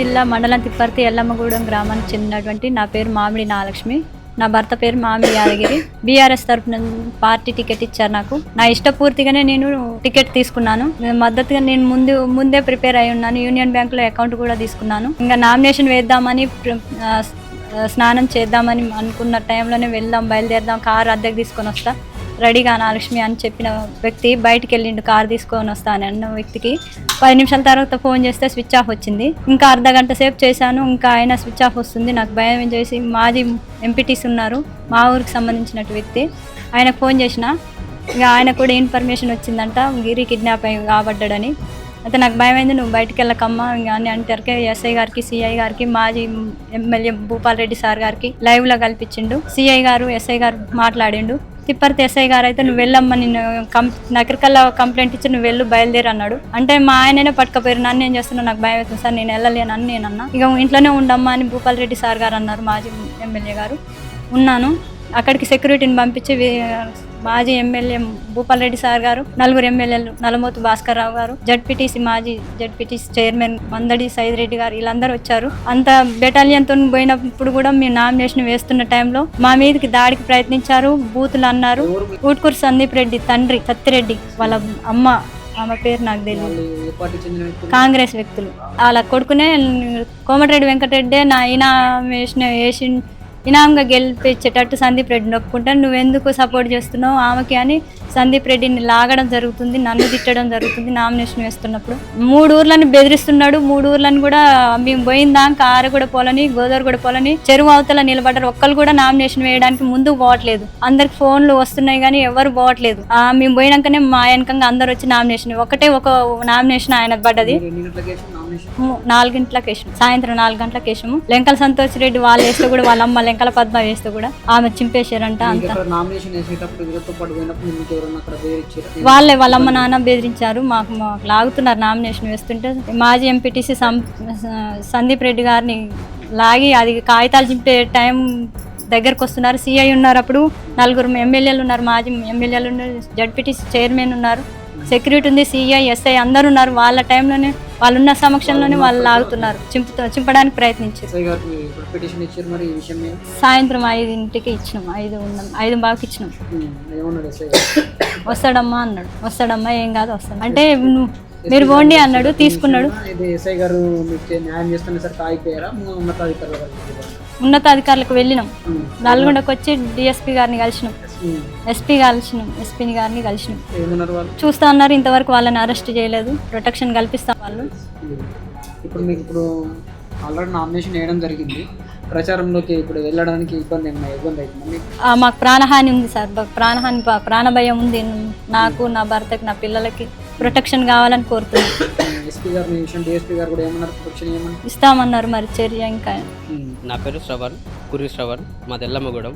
జిల్లా మండలం తిప్పర్తి ఎల్లమ్మగూడెం గ్రామానికి చెందినటువంటి నా పేరు మామిడి నాలక్ష్మి. నా భర్త పేరు మామిడి యాదగిరి. బీఆర్ఎస్ తరఫున పార్టీ టికెట్ ఇచ్చారు నాకు. నా ఇష్టపూర్తిగానే నేను టికెట్ తీసుకున్నాను. మద్దతుగా నేను ముందు ముందే ప్రిపేర్ అయి ఉన్నాను. యూనియన్ బ్యాంకులో అకౌంట్ కూడా తీసుకున్నాను. ఇంకా నామినేషన్ వేద్దామని స్నానం చేద్దామని అనుకున్న టైంలోనే వెళ్దాం బయలుదేరదాం కారు అద్దెకు తీసుకొని వస్తా. రెడీగా నాగలక్ష్మి అని చెప్పిన వ్యక్తి బయటికి వెళ్ళిండు కారు తీసుకొని వస్తాను అన్న వ్యక్తికి. పది నిమిషాల తర్వాత ఫోన్ చేస్తే స్విచ్ ఆఫ్ వచ్చింది. ఇంకా అర్ధ గంట సేపు చేశాను ఇంకా ఆయన స్విచ్ ఆఫ్ వస్తుంది. నాకు భయం చేసి మాజీ ఎంపీటీస్ ఉన్నారు మా ఊరికి సంబంధించినట్టు వ్యక్తి. ఆయనకు ఫోన్ చేసిన ఇక ఆయన కూడా ఇన్ఫర్మేషన్ వచ్చిందంట గిరి కిడ్నాప్ అయి కాబడ్డాడని. అయితే నాకు భయం అయింది నువ్వు బయటికి వెళ్ళకమ్మా ఇంకా అని అంటారు. ఎస్ఐ గారికి సిఐ గారికి మాజీ ఎమ్మెల్యే భూపాల్ రెడ్డి సార్ గారికి లైవ్లో కల్పించిండు. సిఐ గారు ఎస్ఐ గారు మాట్లాడిండు. తిప్పర్ ఎస్ఐ గారు అయితే నువ్వు వెళ్ళమ్మా నిన్ను కం నగరికల్లా కంప్లైంట్ ఇచ్చి నువ్వు వెళ్ళు బయలుదేరి అన్నాడు అంటే మా ఆయననే పట్టుకపోయారు. నన్ను ఏం చేస్తున్నా నాకు భయం అవుతుంది సార్ నేను వెళ్ళలేను అని నేను అన్నా ఇక ఇంట్లోనే ఉండమ్మా అని భూపాల్ రెడ్డి సార్ గారు అన్నారు మాజీ ఎమ్మెల్యే గారు. ఉన్నాను. అక్కడికి సెక్యూరిటీని పంపించి మాజీ ఎమ్మెల్యే భూపాల్ రెడ్డి సార్ గారు నలుగురు ఎమ్మెల్యేలు నలమోతు భాస్కర్ రావు గారు జడ్పీటీసీ మాజీ జడ్పీటీసీ చైర్మన్ మందడి సైద్ రెడ్డి గారు వీళ్ళందరూ వచ్చారు. అంత బెటాలియన్తో పోయినప్పుడు కూడా మేము నామినేషన్ వేస్తున్న టైంలో మా మీదకి దాడికి ప్రయత్నించారు బూతులు అన్నారు. ఊట్కూరు సందీప్ రెడ్డి తండ్రి సత్తిరెడ్డి వాళ్ళ అమ్మ ఆమె పేరు నాకు తెలియదు కాంగ్రెస్ వ్యక్తులు. వాళ్ళ కొడుకునే కోమటిరెడ్డి వెంకటరెడ్డి నా వేసిన వేసి ఇనాంగా గెలిపించేటట్టు సందీప్ రెడ్డిని ఒప్పుకుంటా నువ్వెందుకు సపోర్ట్ చేస్తున్నావు ఆమెకి అని సందీప్ రెడ్డిని లాగడం జరుగుతుంది నన్ను తిట్టడం జరుగుతుంది నామినేషన్ వేస్తున్నప్పుడు. మూడు ఊర్లను బెదిరిస్తున్నాడు. మూడు ఊర్లను కూడా మేము పోయిందాక ఆరు కూడా పోలని గోదావరిగూడ పోలని చెరువు అవతల నిలబడ్డారు. ఒక్కరు కూడా నామినేషన్ వేయడానికి ముందు పోవట్లేదు. అందరికి ఫోన్లు వస్తున్నాయి కానీ ఎవరు పోవట్లేదు. మేము పోయినాకనే మా వెనకంగా అందరు వచ్చి నామినేషన్ ఒకటే ఒక నామినేషన్ ఆయన పడ్డది. వేసిన నాలుగింట్లకి వేసాము సాయంత్రం నాలుగు గంటలకు వేసాము లెంకల సంతోష్ రెడ్డి వాళ్ళు వేస్తే కూడా వాళ్ళ అమ్మ లెంకల పద్మ వేస్తే కూడా ఆమె చింపేశారంట వాళ్ళే వాళ్ళ అమ్మ నాన్న బెదిరించారు. మాకు మాకు లాగుతున్నారు నామినేషన్ వేస్తుంటే. మాజీ ఎంపీటీసీ సం సందీప్ రెడ్డి గారిని లాగి అది కాగితాలు చింపే టైం దగ్గరకు వస్తున్నారు సిఐ ఉన్నారు అప్పుడు నలుగురు ఎమ్మెల్యేలు ఉన్నారు. మాజీ ఎమ్మెల్యేలు ఉన్నారు. జడ్పీటీసీ చైర్మన్ ఉన్నారు. సెక్యూరిటీ ఉంది. సిఐ ఎస్ఐ అందరు ఉన్నారు. వాళ్ళ టైంలోనే వాళ్ళు ఉన్న సమక్షంలోనే వాళ్ళు లాగుతున్నారు చింపుతో చింపడానికి ప్రయత్నించారు. సాయంత్రం ఐదింటికి ఇచ్చినాం ఐదు ఉన్నాం ఐదు బాగా ఇచ్చినాం. వస్తాడమ్మా అన్నాడు. వస్తాడమ్మా ఏం కాదు వస్తాడు. అంటే నువ్వు మీరు పోండి అన్నాడు తీసుకున్నాడు. ఎస్ఐ గారు న్యాయం చేస్తున్న సరికి ఉన్నతాధికారులకు వెళ్ళినాం. నల్గొండకు వచ్చి డిఎస్పీ గారిని కలిసినాం. ఎస్పీ కలిసినాం. ఎస్పీ గారిని కలిసినాం. చూస్తా ఉన్నారు ఇంతవరకు వాళ్ళని అరెస్ట్ చేయలేదు. ప్రొటెక్షన్ కల్పిస్తాం వాళ్ళు. ఇప్పుడు మీకు ఇప్పుడు ఆల్రెడీ నామినేషన్ వేయడం జరిగింది. ప్రచారంలోకి ఇప్పుడు వెళ్ళడానికి ఇబ్బంది ఇబ్బంది అవుతుంది మీకు? ప్రాణహాని ఉంది సార్. ప్రాణహాని ప్రాణభయం ఉంది. నాకు నా భర్తకి నా పిల్లలకి ప్రొటెక్షన్ కావాలని కోరుతున్నాం. ఎస్పీ గారు ఈ విషయం డిఎస్పీ గారు కూడా ఏమన్నారు? ప్రొటెక్షన్ ఏమన్నారు? ఇస్తామన్నారు మరి చర్య ఇంకా. నా పేరు శ్రవణ్ కురి శ్రవణ్ మా తెల్లమ్మగూడెం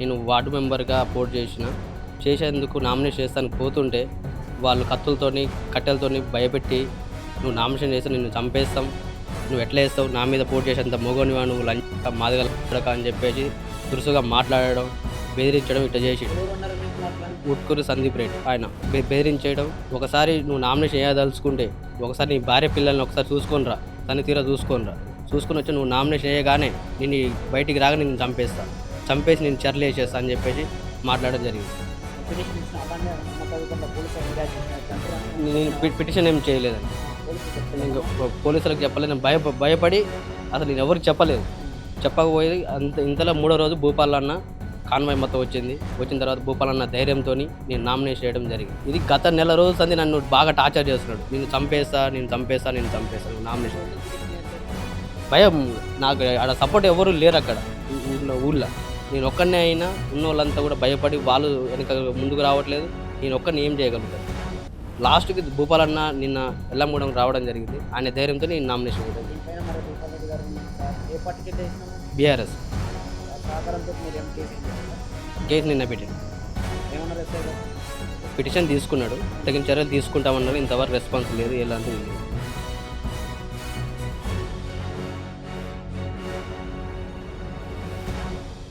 నేను వార్డు మెంబర్గా పోటీ చేసిన. చేసేందుకు నామినేషన్ చేస్తానికి పోతుంటే వాళ్ళు కత్తులతోని కట్టెలతోని భయపెట్టి నువ్వు నామినేషన్ చేస్తే నిన్ను చంపేస్తాం. నువ్వు ఎట్లా వేస్తావు నా మీద పోటీ చేసేంత మొగనివా నువ్వు లంచ మాదిగలక అని చెప్పేసి దురుసుగా మాట్లాడడం బెదిరించడం ఇట్లా చేసి ఉట్కూరు సందీప్ రెడ్డి ఆయన బెదిరించేయడం. ఒకసారి నువ్వు నామినేషన్ వేయదలుచుకుంటే ఒకసారి నీ భార్య పిల్లల్ని ఒకసారి చూసుకొనిరా తన తీరా చూసుకొని చూసుకొని వచ్చి నువ్వు నామినేషన్ వేయగానే నేను బయటికి రాగా నేను చంపేస్తా. చంపేసి నేను చర్లు వేసేస్తా అని చెప్పేసి మాట్లాడడం జరిగింది. నేను పిటిషన్ ఏం చేయలేదండి. నేను పోలీసులకు చెప్పలేదు. భయ భయపడి అసలు నేను ఎవరికి చెప్పలేదు. చెప్పకపోయి అంత ఇంతలో మూడో రోజు భూపాల్ అన్న కాన్వాయ్ మొత్తం వచ్చింది. వచ్చిన తర్వాత భూపాల్ అన్న ధైర్యంతో నేను నామినేట్ చేయడం జరిగింది. ఇది గత నెల రోజుల సంది నన్ను బాగా టార్చర్ చేస్తున్నాడు. నేను చంపేస్తా నేను చంపేస్తా నేను చంపేస్తా నామినేషన్ భయం నాకు ఆడ సపోర్ట్ ఎవరు లేరు అక్కడ. ఊళ్ళో ఊళ్ళో నేను ఒక్కనే అయినా ఉన్న వాళ్ళంతా కూడా భయపడి వాళ్ళు వెనక ముందుకు రావట్లేదు. నేను ఒక్కరిని ఏం చేయగలుగుతాను? లాస్ట్కి భూపాలన్న నిన్న ఎల్లంగూడెం రావడం జరిగింది. ఆయన ధైర్యంతో నేను నామినేషన్ బీఆర్ఎస్. సహకారంతో మీరు ఏం కేసు కేసు నిన్న ఏమన్నారు గారు పిటిషన్ తీసుకున్నాడు. తగిన చర్యలు తీసుకుంటామన్నారు. ఇంతవరకు రెస్పాన్స్ లేదు. ఎలాంటిది లేదు.